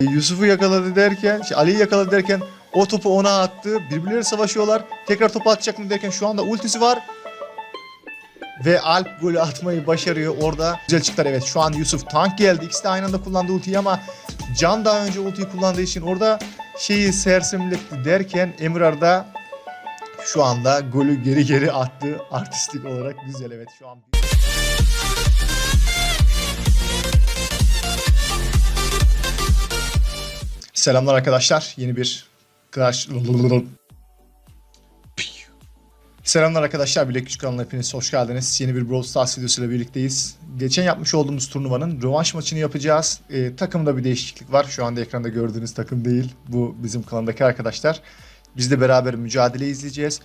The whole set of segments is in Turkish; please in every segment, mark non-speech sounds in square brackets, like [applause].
Yusuf'u yakaladı derken, şey, Ali'yi yakaladı derken o topu ona attı. Birbirleri savaşıyorlar. Tekrar topu atacak mı derken şu anda ultisi var. Ve Alp golü atmayı başarıyor orada. Güzel çıktılar evet. Şu an Yusuf tank geldi. İkisi de aynı anda kullandı ultiyi ama Can daha önce ultiyi kullandığı için orada şeyi sersemletti derken Emrar da şu anda golü geri geri attı. Artistik olarak güzel evet şu an. Selamlar arkadaşlar. Yeni bir Clash... Selamlar arkadaşlar. Bilek Küçük kanalına hepiniz hoş geldiniz. Yeni bir Brawl Stars videosuyla birlikteyiz. Geçen yapmış olduğumuz turnuvanın rövanş maçını yapacağız. Ee, takımda bir değişiklik var. Şu anda ekranda gördüğünüz takım değil. Bu bizim klandaki arkadaşlar. Biz de beraber mücadele izleyeceğiz.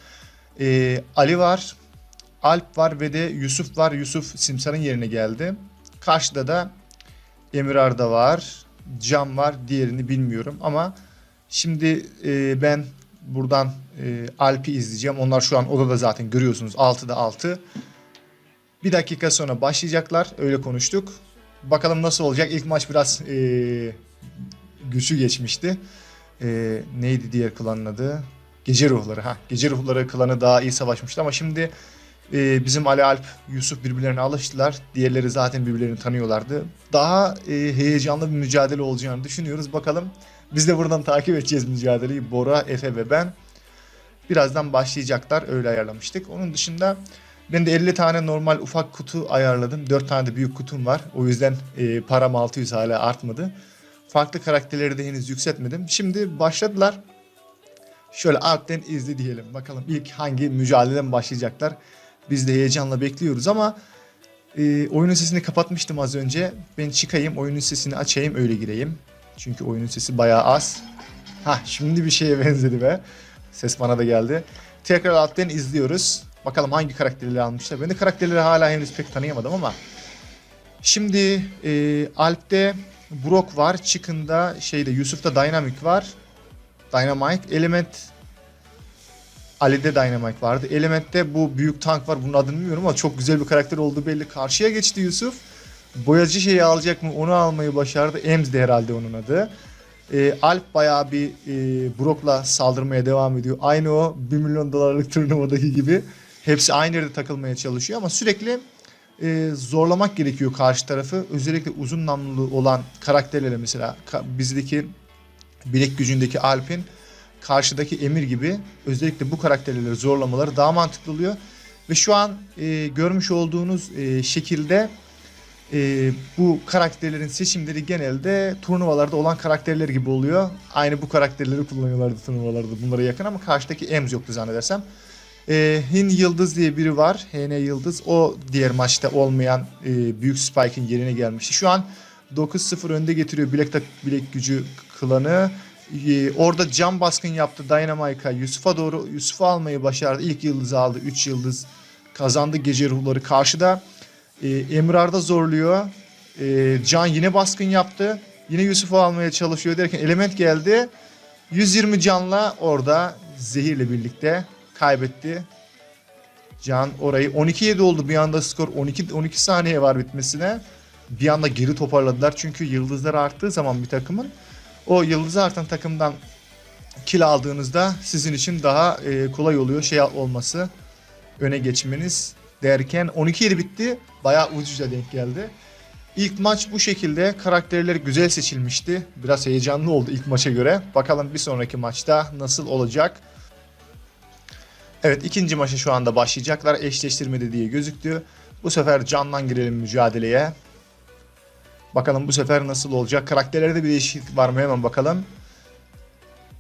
Ee, Ali var, Alp var ve de Yusuf var. Yusuf Simsar'ın yerine geldi. Karşıda da Emir Arda var, Can var. Diğerini bilmiyorum ama şimdi e, ben buradan e, Alp'i izleyeceğim. Onlar şu an odada zaten görüyorsunuz 6'da 6. Bir dakika sonra başlayacaklar. Öyle konuştuk. Bakalım nasıl olacak. İlk maç biraz e, güçlü geçmişti. E, neydi diğer klanın adı? Gece Ruhları. Ha, Gece Ruhları klanı daha iyi savaşmıştı ama şimdi e, bizim Ali Alp, Yusuf birbirlerine alıştılar. Diğerleri zaten birbirlerini tanıyorlardı. Daha e, heyecanlı bir mücadele olacağını düşünüyoruz. Bakalım biz de buradan takip edeceğiz mücadeleyi. Bora, Efe ve ben. Birazdan başlayacaklar. Öyle ayarlamıştık. Onun dışında ben de 50 tane normal ufak kutu ayarladım. 4 tane de büyük kutum var. O yüzden e, param 600 hala artmadı. Farklı karakterleri de henüz yükseltmedim. Şimdi başladılar. Şöyle alttan izle diyelim. Bakalım ilk hangi mücadeleden başlayacaklar. Biz de heyecanla bekliyoruz ama e, oyunun sesini kapatmıştım az önce. Ben çıkayım, oyunun sesini açayım, öyle gireyim. Çünkü oyunun sesi bayağı az. Ha şimdi bir şeye [laughs] benzedi be. Ses bana da geldi. Tekrar alttan izliyoruz. Bakalım hangi karakterleri almışlar. Ben de karakterleri hala henüz pek tanıyamadım ama. Şimdi e, Alp'te Brock var. Chicken'da şeyde Yusuf'ta Dynamic var. Dynamite. Element Ali'de Dynamite vardı. Element'te bu büyük tank var. Bunun adını bilmiyorum ama çok güzel bir karakter olduğu belli. Karşıya geçti Yusuf. Boyacı şeyi alacak mı? Onu almayı başardı. Ems de herhalde onun adı. Ee, Alp bayağı bir e, Brock'la saldırmaya devam ediyor. Aynı o 1 milyon dolarlık turnuvadaki gibi. Hepsi aynı yerde takılmaya çalışıyor ama sürekli e, zorlamak gerekiyor karşı tarafı. Özellikle uzun namlulu olan karakterlere mesela bizdeki bilek gücündeki Alp'in karşıdaki Emir gibi özellikle bu karakterleri zorlamaları daha mantıklı oluyor. Ve şu an e, görmüş olduğunuz e, şekilde e, bu karakterlerin seçimleri genelde turnuvalarda olan karakterler gibi oluyor. Aynı bu karakterleri kullanıyorlardı turnuvalarda bunlara yakın ama karşıdaki Ems yoktu zannedersem. E, Hin Yıldız diye biri var. HN Yıldız. O diğer maçta olmayan e, Büyük Spike'ın yerine gelmişti. Şu an 9-0 önde getiriyor Bilek, Bilek Gücü klanı. Ee, orada cam baskın yaptı Dynamite'a. Yusuf'a doğru Yusuf'u almayı başardı. İlk yıldızı aldı. 3 yıldız kazandı gece ruhları. Karşıda e, Emrar'da zorluyor. E, Can yine baskın yaptı. Yine Yusuf'u almaya çalışıyor derken element geldi. 120 canla orada zehirle birlikte kaybetti. Can orayı 12-7 oldu bir anda skor 12 12 saniye var bitmesine. Bir anda geri toparladılar çünkü yıldızlar arttığı zaman bir takımın o yıldızı artan takımdan kill aldığınızda sizin için daha e, kolay oluyor şey olması öne geçmeniz derken 12-7 bitti. Bayağı ucuca denk geldi. İlk maç bu şekilde karakterler güzel seçilmişti. Biraz heyecanlı oldu ilk maça göre. Bakalım bir sonraki maçta nasıl olacak. Evet ikinci maça şu anda başlayacaklar. Eşleştirmede diye gözüktü. Bu sefer candan girelim mücadeleye. Bakalım bu sefer nasıl olacak. Karakterlerde bir değişiklik var mı hemen bakalım.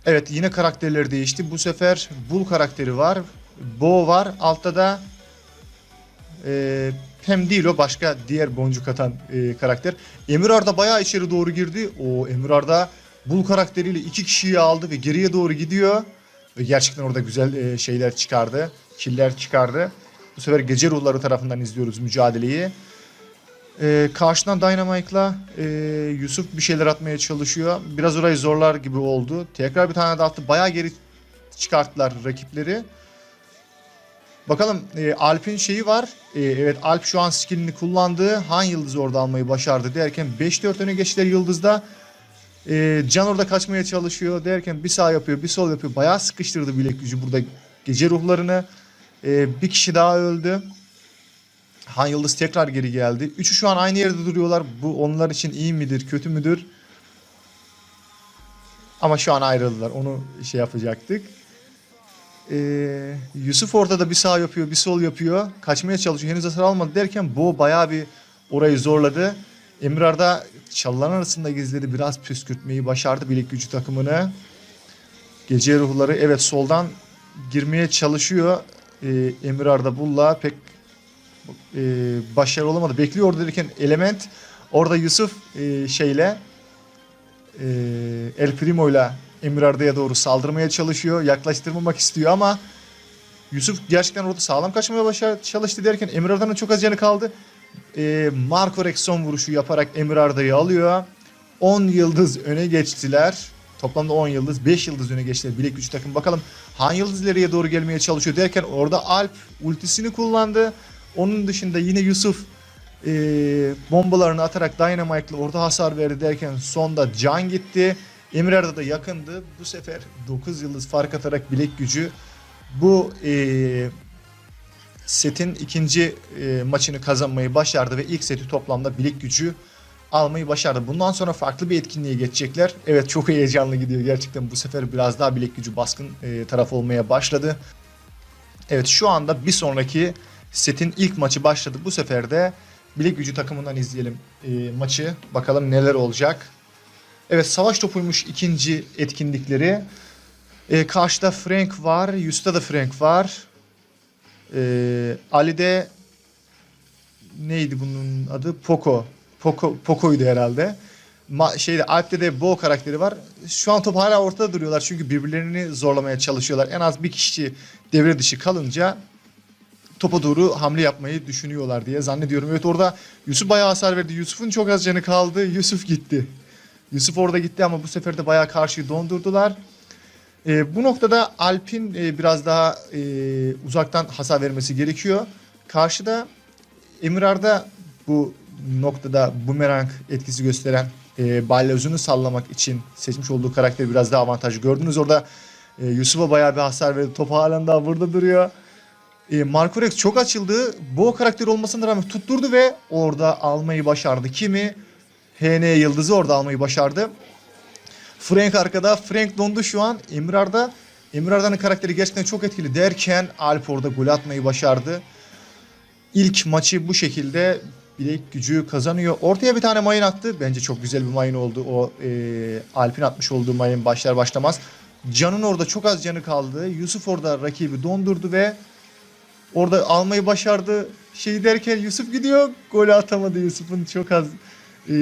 Evet yine karakterleri değişti. Bu sefer Bull karakteri var. Bo var. Altta da e, hem değil o başka diğer boncuk atan e, karakter. Emir Arda bayağı içeri doğru girdi. O Emir Arda Bull karakteriyle iki kişiyi aldı ve geriye doğru gidiyor. Ve gerçekten orada güzel e, şeyler çıkardı. Killer çıkardı. Bu sefer gece ruhları tarafından izliyoruz mücadeleyi. Ee, karşıdan Dynamite'la e, Yusuf bir şeyler atmaya çalışıyor. Biraz orayı zorlar gibi oldu. Tekrar bir tane daha attı. Bayağı geri çıkarttılar rakipleri. Bakalım e, Alp'in şeyi var. E, evet Alp şu an skillini kullandı. Han Yıldız'ı orada almayı başardı derken 5-4 öne geçtiler Yıldız'da. Ee, Can orada kaçmaya çalışıyor derken bir sağ yapıyor bir sol yapıyor. Bayağı sıkıştırdı bilek gücü burada gece ruhlarını. Ee, bir kişi daha öldü. Han Yıldız tekrar geri geldi. Üçü şu an aynı yerde duruyorlar. Bu onlar için iyi midir, kötü müdür? Ama şu an ayrıldılar. Onu şey yapacaktık. Ee, Yusuf orada da bir sağ yapıyor, bir sol yapıyor. Kaçmaya çalışıyor. Henüz hasar almadı derken Bo bayağı bir orayı zorladı. Emrar da çalıların arasında gizledi. Biraz püskürtmeyi başardı bilek gücü takımını. Gece ruhları evet soldan girmeye çalışıyor. Ee, Emir Arda Bulla pek e, başarılı olamadı. Bekliyor derken Element orada Yusuf e, şeyle e, El Primo'yla Emir Arda'ya doğru saldırmaya çalışıyor. Yaklaştırmamak istiyor ama Yusuf gerçekten orada sağlam kaçmaya başardı, çalıştı derken Emir Arda'nın çok az canı kaldı. E, Marco Rex son vuruşu yaparak Emir Arda'yı alıyor. 10 yıldız öne geçtiler. Toplamda 10 yıldız, 5 yıldız öne geçtiler bilek gücü takım. Bakalım Han Yıldız ileriye doğru gelmeye çalışıyor derken orada Alp ultisini kullandı. Onun dışında yine Yusuf e, bombalarını atarak Dynamite'la orada hasar verdi derken sonda Can gitti. Arda da yakındı. Bu sefer 9 yıldız fark atarak bilek gücü bu e, setin ikinci e, maçını kazanmayı başardı ve ilk seti toplamda bilek gücü almayı başardı. Bundan sonra farklı bir etkinliğe geçecekler. Evet çok heyecanlı gidiyor gerçekten. Bu sefer biraz daha bilek gücü baskın e, taraf olmaya başladı. Evet şu anda bir sonraki setin ilk maçı başladı. Bu sefer de bilek gücü takımından izleyelim e, maçı. Bakalım neler olacak. Evet savaş topuymuş ikinci etkinlikleri. E, karşıda Frank var. Yusta da Frank var. E, Ali'de neydi bunun adı? Poco. Poco Poco'ydu herhalde. Ma- şeyde Alp'te de Bo karakteri var. Şu an top hala ortada duruyorlar çünkü birbirlerini zorlamaya çalışıyorlar. En az bir kişi devre dışı kalınca topa doğru hamle yapmayı düşünüyorlar diye zannediyorum. Evet orada Yusuf bayağı hasar verdi. Yusuf'un çok az canı kaldı. Yusuf gitti. Yusuf orada gitti ama bu sefer de bayağı karşıyı dondurdular. Ee, bu noktada Alp'in e, biraz daha e, uzaktan hasar vermesi gerekiyor. Karşıda Emirar'da bu noktada bumerang etkisi gösteren e, balyozunu sallamak için seçmiş olduğu karakteri biraz daha avantajlı. Gördünüz orada e, Yusuf'a bayağı bir hasar verdi. Top halen daha burada duruyor. E, Marco Rex çok açıldı. Bu karakteri olmasına rağmen tutturdu ve orada almayı başardı. Kimi? HN Yıldız'ı orada almayı başardı. Frank arkada. Frank dondu şu an. Emirar'da. Emirar'danın karakteri gerçekten çok etkili derken Alp orada gol atmayı başardı. İlk maçı bu şekilde bilek gücü kazanıyor. Ortaya bir tane mayın attı. Bence çok güzel bir mayın oldu. O e, Alp'in atmış olduğu mayın başlar başlamaz. Can'ın orada çok az canı kaldı. Yusuf orada rakibi dondurdu ve orada almayı başardı. Şey derken Yusuf gidiyor. Golü atamadı Yusuf'un çok az e,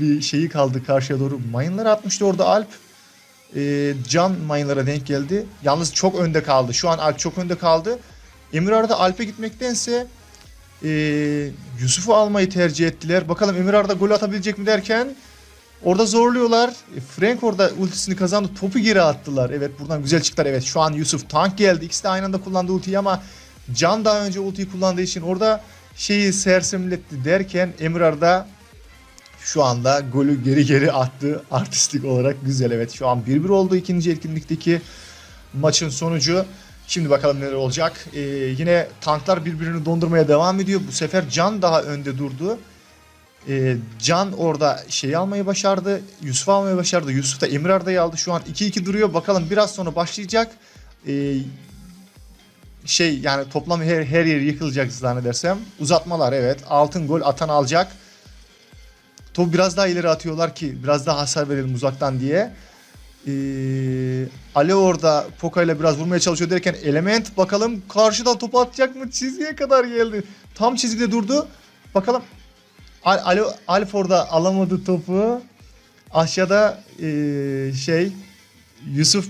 bir şeyi kaldı karşıya doğru. Mayınları atmıştı orada Alp. E, Can mayınlara denk geldi. Yalnız çok önde kaldı. Şu an Alp çok önde kaldı. Emir Arda Alp'e gitmektense e, Yusuf'u almayı tercih ettiler. Bakalım Emir Arda gol atabilecek mi derken orada zorluyorlar. E, Frank orada ultisini kazandı. Topu geri attılar. Evet buradan güzel çıktılar. Evet şu an Yusuf tank geldi. İkisi de aynı anda kullandı ultiyi ama Can daha önce ultiyi kullandığı için orada şeyi sersemletti derken Emir Arda şu anda golü geri geri attı. Artistik olarak güzel evet. Şu an 1-1 oldu ikinci etkinlikteki maçın sonucu. Şimdi bakalım neler olacak. Ee, yine tanklar birbirini dondurmaya devam ediyor. Bu sefer Can daha önde durdu. Ee, Can orada şeyi almayı başardı. Yusuf almayı başardı. Yusuf da Emir Arda'yı aldı. Şu an 2-2 duruyor. Bakalım biraz sonra başlayacak. Ee, şey yani toplam her, her yeri yıkılacak zannedersem. Uzatmalar evet. Altın gol atan alacak. Topu biraz daha ileri atıyorlar ki biraz daha hasar verelim uzaktan diye. Ee, Ale orada Poca ile biraz vurmaya çalışıyor derken Element bakalım karşıdan topu atacak mı? Çizgiye kadar geldi. Tam çizgide durdu. Bakalım Al Ale Alf orada alamadı topu. Aşağıda ee, şey Yusuf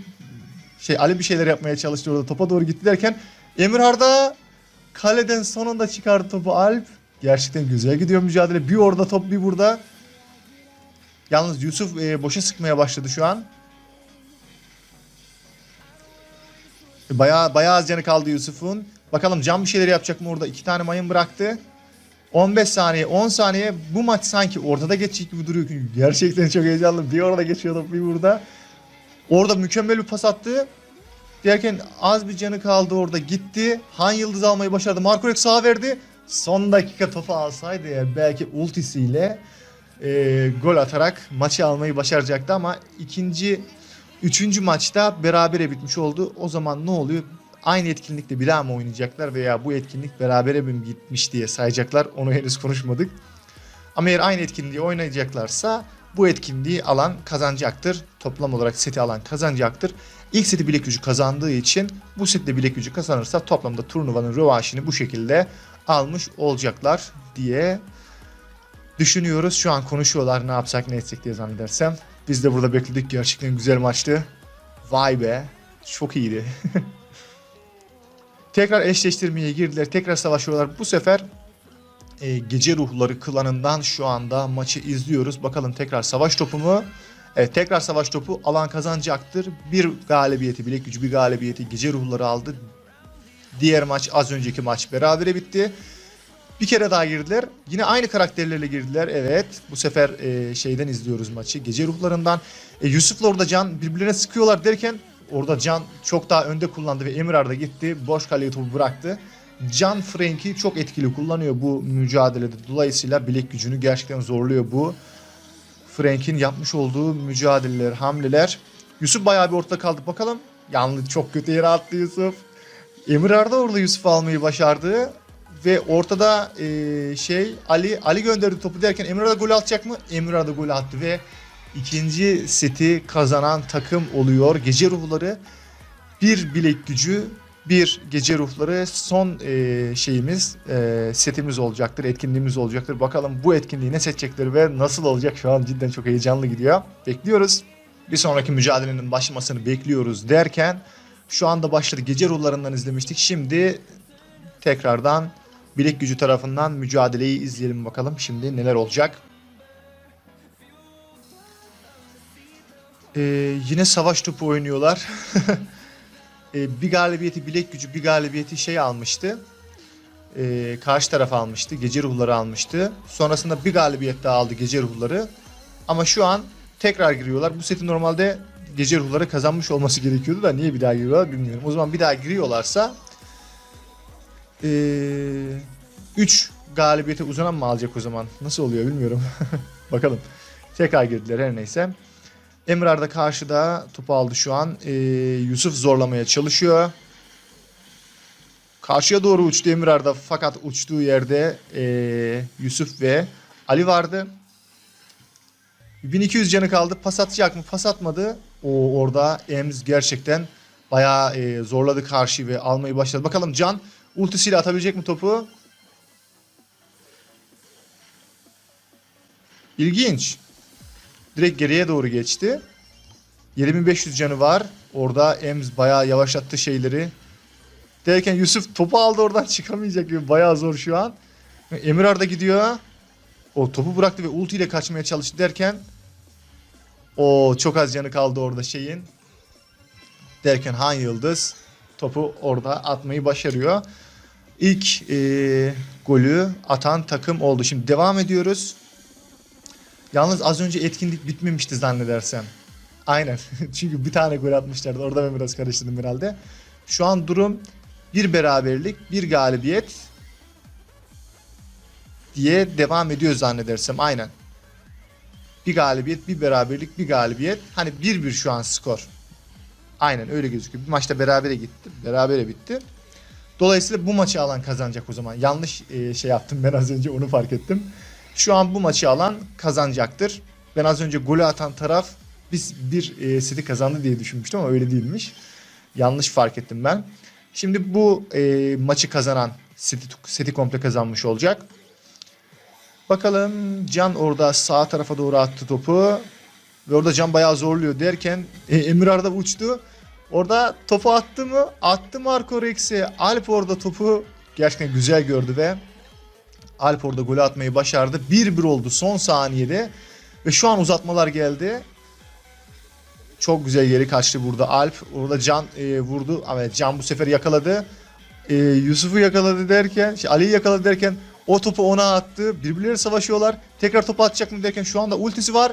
şey Ali bir şeyler yapmaya çalıştı orada topa doğru gitti derken Emir Arda kaleden sonunda çıkardı topu Alp. Gerçekten güzel gidiyor mücadele. Bir orada top bir burada. Yalnız Yusuf e, boşa sıkmaya başladı şu an. Bayağı bayağı az canı kaldı Yusuf'un. Bakalım Can bir şeyler yapacak mı orada? İki tane mayın bıraktı. 15 saniye 10 saniye bu maç sanki ortada geçecek gibi duruyor. Gerçekten çok heyecanlı. Bir orada geçiyordu bir burada. Orada mükemmel bir pas attı. Derken az bir canı kaldı orada gitti. Han Yıldız almayı başardı. Marco Rex sağa verdi. Son dakika topu alsaydı eğer belki ultisiyle e, gol atarak maçı almayı başaracaktı ama ikinci, üçüncü maçta berabere bitmiş oldu. O zaman ne oluyor? Aynı etkinlikte bir daha mı oynayacaklar veya bu etkinlik berabere mi gitmiş diye sayacaklar. Onu henüz konuşmadık. Ama eğer aynı etkinliği oynayacaklarsa bu etkinliği alan kazanacaktır. Toplam olarak seti alan kazanacaktır. İlk seti bilek gücü kazandığı için bu sette bilek gücü kazanırsa toplamda turnuvanın rövanşını bu şekilde almış olacaklar diye düşünüyoruz. Şu an konuşuyorlar ne yapsak ne etsek diye zannedersem. Biz de burada bekledik. Gerçekten güzel maçtı. Vay be. Çok iyiydi. [laughs] tekrar eşleştirmeye girdiler. Tekrar savaşıyorlar. Bu sefer e, gece ruhları klanından şu anda maçı izliyoruz. Bakalım tekrar savaş topu mu? Evet tekrar savaş topu alan kazanacaktır. Bir galibiyeti bilek gücü bir galibiyeti gece ruhları aldı. Diğer maç az önceki maç berabere bitti. Bir kere daha girdiler. Yine aynı karakterlerle girdiler. Evet. Bu sefer e, şeyden izliyoruz maçı. Gece ruhlarından. E, Yusuf'la orada Can birbirlerine sıkıyorlar derken orada Can çok daha önde kullandı ve Emir Arda gitti. Boş kaleye topu bıraktı. Can Frank'i çok etkili kullanıyor bu mücadelede. Dolayısıyla bilek gücünü gerçekten zorluyor bu. Frank'in yapmış olduğu mücadeleler, hamleler. Yusuf bayağı bir ortada kaldı. Bakalım. Yalnız çok kötü yere attı Yusuf. Emir Arda orada Yusuf almayı başardı. Ve ortada e, şey Ali Ali gönderdi topu derken Emir Arda gol atacak mı? Emir Arda gol attı ve ikinci seti kazanan takım oluyor. Gece ruhları bir bilek gücü bir gece ruhları. Son e, şeyimiz e, setimiz olacaktır etkinliğimiz olacaktır. Bakalım bu etkinliği ne seçecekler ve nasıl olacak? Şu an cidden çok heyecanlı gidiyor. Bekliyoruz. Bir sonraki mücadelenin başlamasını bekliyoruz derken şu anda başladı. Gece ruhlarından izlemiştik. Şimdi tekrardan bilek gücü tarafından mücadeleyi izleyelim bakalım. Şimdi neler olacak? Ee, yine savaş topu oynuyorlar [laughs] e, bir galibiyeti bilek gücü bir galibiyeti şey almıştı. E, karşı taraf almıştı. Gece ruhları almıştı. Sonrasında bir galibiyet daha aldı gece ruhları. Ama şu an tekrar giriyorlar. Bu seti normalde gece ruhları kazanmış olması gerekiyordu da niye bir daha giriyorlar bilmiyorum. O zaman bir daha giriyorlarsa 3 galibiyete uzanan mı alacak o zaman? Nasıl oluyor bilmiyorum. [laughs] Bakalım. Tekrar girdiler her neyse. Emrar da karşıda topu aldı şu an. Ee, Yusuf zorlamaya çalışıyor. Karşıya doğru uçtu Emrar da fakat uçtuğu yerde ee, Yusuf ve Ali vardı. 1200 canı kaldı. Pas atacak mı? Pas atmadı. O orada Ems gerçekten bayağı ee, zorladı karşıyı ve almayı başladı. Bakalım Can ultisiyle atabilecek mi topu? İlginç. Direkt geriye doğru geçti. 7500 canı var. Orada Ems bayağı yavaşlattı şeyleri. Derken Yusuf topu aldı oradan [laughs] çıkamayacak gibi bayağı zor şu an. Emir Arda gidiyor. O topu bıraktı ve ulti ile kaçmaya çalıştı derken o çok az canı kaldı orada şeyin. Derken Han Yıldız topu orada atmayı başarıyor. İlk e, golü atan takım oldu. Şimdi devam ediyoruz. Yalnız az önce etkinlik bitmemişti zannedersem. Aynen. [laughs] Çünkü bir tane gol atmışlardı. Orada ben biraz karıştırdım herhalde. Şu an durum bir beraberlik, bir galibiyet diye devam ediyor zannedersem. Aynen. Bir galibiyet, bir beraberlik, bir galibiyet. Hani 1-1 şu an skor. Aynen öyle gözüküyor. Bir maçta berabere gitti. Berabere bitti. Dolayısıyla bu maçı alan kazanacak o zaman. Yanlış e, şey yaptım ben az önce onu fark ettim. Şu an bu maçı alan kazanacaktır. Ben az önce golü atan taraf biz bir e, seti kazandı diye düşünmüştüm ama öyle değilmiş. Yanlış fark ettim ben. Şimdi bu e, maçı kazanan seti, seti komple kazanmış olacak. Bakalım Can orada sağ tarafa doğru attı topu. Ve orada Can bayağı zorluyor derken e, Emir Arda uçtu. Orada topu attı mı? Attı Marco Rex'i. Alp orada topu gerçekten güzel gördü ve Alp orada golü atmayı başardı. 1-1 oldu son saniyede. Ve şu an uzatmalar geldi. Çok güzel yeri kaçtı burada Alp. Orada Can e, vurdu. Ama Can bu sefer yakaladı. E, Yusuf'u yakaladı derken, şey, Ali'yi yakaladı derken O topu ona attı. Birbirleri savaşıyorlar. Tekrar topu atacak mı derken şu anda ultisi var.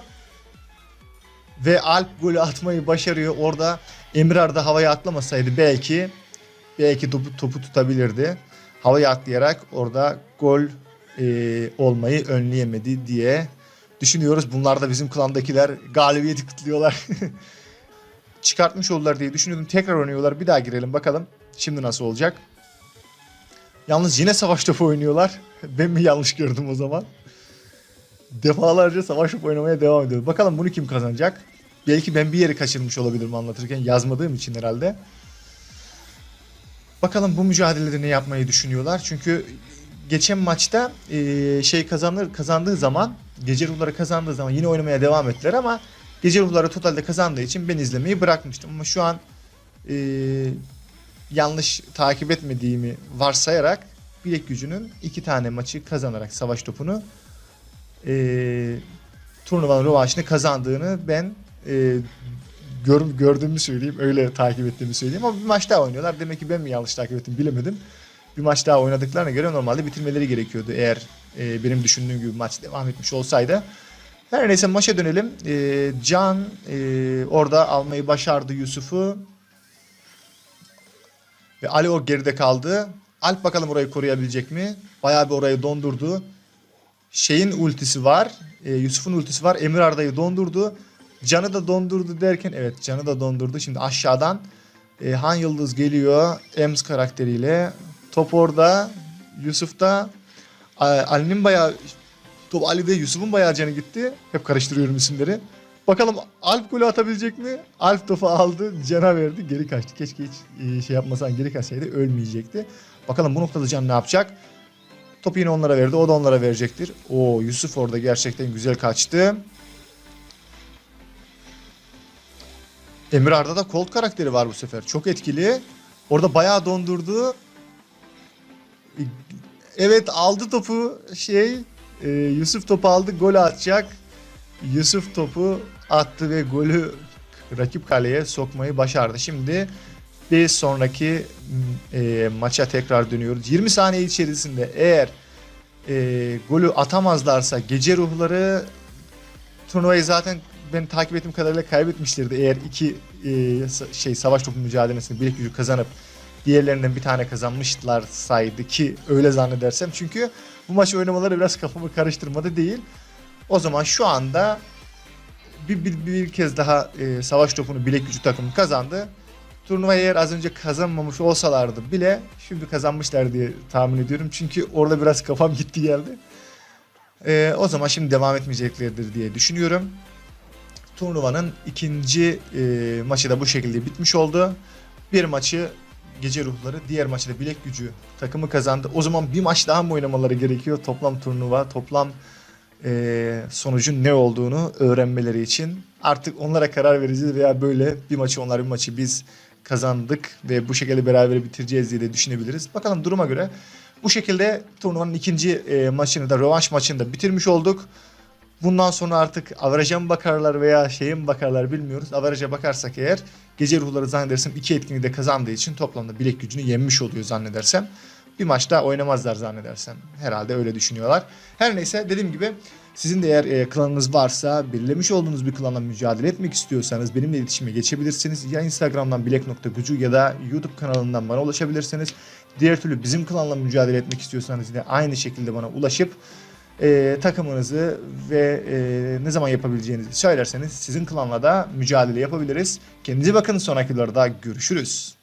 Ve Alp golü atmayı başarıyor. Orada Emir da havaya atlamasaydı belki belki topu, topu tutabilirdi. Havaya atlayarak orada gol e, olmayı önleyemedi diye düşünüyoruz. Bunlar da bizim klandakiler galibiyeti kutluyorlar. [laughs] Çıkartmış oldular diye düşünüyordum. Tekrar oynuyorlar. Bir daha girelim bakalım. Şimdi nasıl olacak? Yalnız yine savaş topu oynuyorlar. [laughs] Ben mi yanlış gördüm o zaman? Defalarca savaş topu oynamaya devam ediyor. Bakalım bunu kim kazanacak? Belki ben bir yeri kaçırmış olabilirim anlatırken yazmadığım için herhalde. Bakalım bu mücadelede ne yapmayı düşünüyorlar. Çünkü geçen maçta e, şey kazanır kazandığı zaman gece ruhları kazandığı zaman yine oynamaya devam ettiler ama gece ruhları totalde kazandığı için ben izlemeyi bırakmıştım. Ama şu an e, yanlış takip etmediğimi varsayarak bilek gücünün iki tane maçı kazanarak savaş topunu e, turnuvanın rövanşını kazandığını ben e, gör, gördüğümü söyleyeyim. Öyle takip ettiğimi söyleyeyim. Ama bir maç daha oynuyorlar. Demek ki ben mi yanlış takip ettim bilemedim. Bir maç daha oynadıklarına göre normalde bitirmeleri gerekiyordu. Eğer e, benim düşündüğüm gibi maç devam etmiş olsaydı. Her neyse maça dönelim. E, Can e, orada almayı başardı Yusuf'u. Ve Ali o geride kaldı. Alp bakalım orayı koruyabilecek mi? Bayağı bir orayı dondurdu. Şeyin ultisi var. e, Yusuf'un ultisi var. Emir Arda'yı dondurdu. Canı da dondurdu derken evet canı da dondurdu. Şimdi aşağıdan e, Han Yıldız geliyor. Ems karakteriyle. Top orada. Yusuf'ta A- Ali'nin bayağı top Ali'de Yusuf'un bayağı canı gitti. Hep karıştırıyorum isimleri. Bakalım Alp golü atabilecek mi? Alp topu aldı, cana verdi, geri kaçtı. Keşke hiç e, şey yapmasan geri kaçsaydı ölmeyecekti. Bakalım bu noktada Can ne yapacak? Topu yine onlara verdi, o da onlara verecektir. Oo Yusuf orada gerçekten güzel kaçtı. Emir Arda da Colt karakteri var bu sefer. Çok etkili. Orada bayağı dondurdu. Evet aldı topu şey e, Yusuf topu aldı gol atacak. Yusuf topu attı ve golü rakip kaleye sokmayı başardı. Şimdi bir sonraki e, maça tekrar dönüyoruz. 20 saniye içerisinde eğer e, golü atamazlarsa gece ruhları turnuvayı zaten ben takip ettiğim kadarıyla kaybetmişlerdi. Eğer iki e, şey savaş topu mücadelesini bilek gücü kazanıp diğerlerinden bir tane kazanmışlar saydı ki öyle zannedersem. Çünkü bu maçı oynamaları biraz kafamı karıştırmadı değil. O zaman şu anda bir, bir, bir kez daha e, savaş topunu bilek gücü takımı kazandı. Turnuvayı eğer az önce kazanmamış olsalardı bile şimdi kazanmışlar diye tahmin ediyorum. Çünkü orada biraz kafam gitti geldi. E, o zaman şimdi devam etmeyeceklerdir diye düşünüyorum. Turnuvanın ikinci e, maçı da bu şekilde bitmiş oldu. Bir maçı gece ruhları, diğer maçı da bilek gücü takımı kazandı. O zaman bir maç daha mı oynamaları gerekiyor? Toplam turnuva, toplam e, sonucun ne olduğunu öğrenmeleri için. Artık onlara karar vereceğiz veya böyle bir maçı onlar bir maçı biz kazandık ve bu şekilde beraber bitireceğiz diye de düşünebiliriz. Bakalım duruma göre bu şekilde turnuvanın ikinci e, maçını da rövanş maçını da bitirmiş olduk. Bundan sonra artık averaja mı bakarlar veya şeye mi bakarlar bilmiyoruz. Averaja bakarsak eğer gece ruhları zannedersem iki etkinliği de kazandığı için toplamda bilek gücünü yenmiş oluyor zannedersem. Bir maç daha oynamazlar zannedersem. Herhalde öyle düşünüyorlar. Her neyse dediğim gibi sizin de eğer e, klanınız varsa belirlemiş olduğunuz bir klanla mücadele etmek istiyorsanız benimle iletişime geçebilirsiniz. Ya Instagram'dan bilek.gucu ya da YouTube kanalından bana ulaşabilirsiniz. Diğer türlü bizim klanla mücadele etmek istiyorsanız yine aynı şekilde bana ulaşıp e, takımınızı ve e, ne zaman yapabileceğinizi söylerseniz sizin klanla da mücadele yapabiliriz. Kendinize bakın sonraki görüşürüz.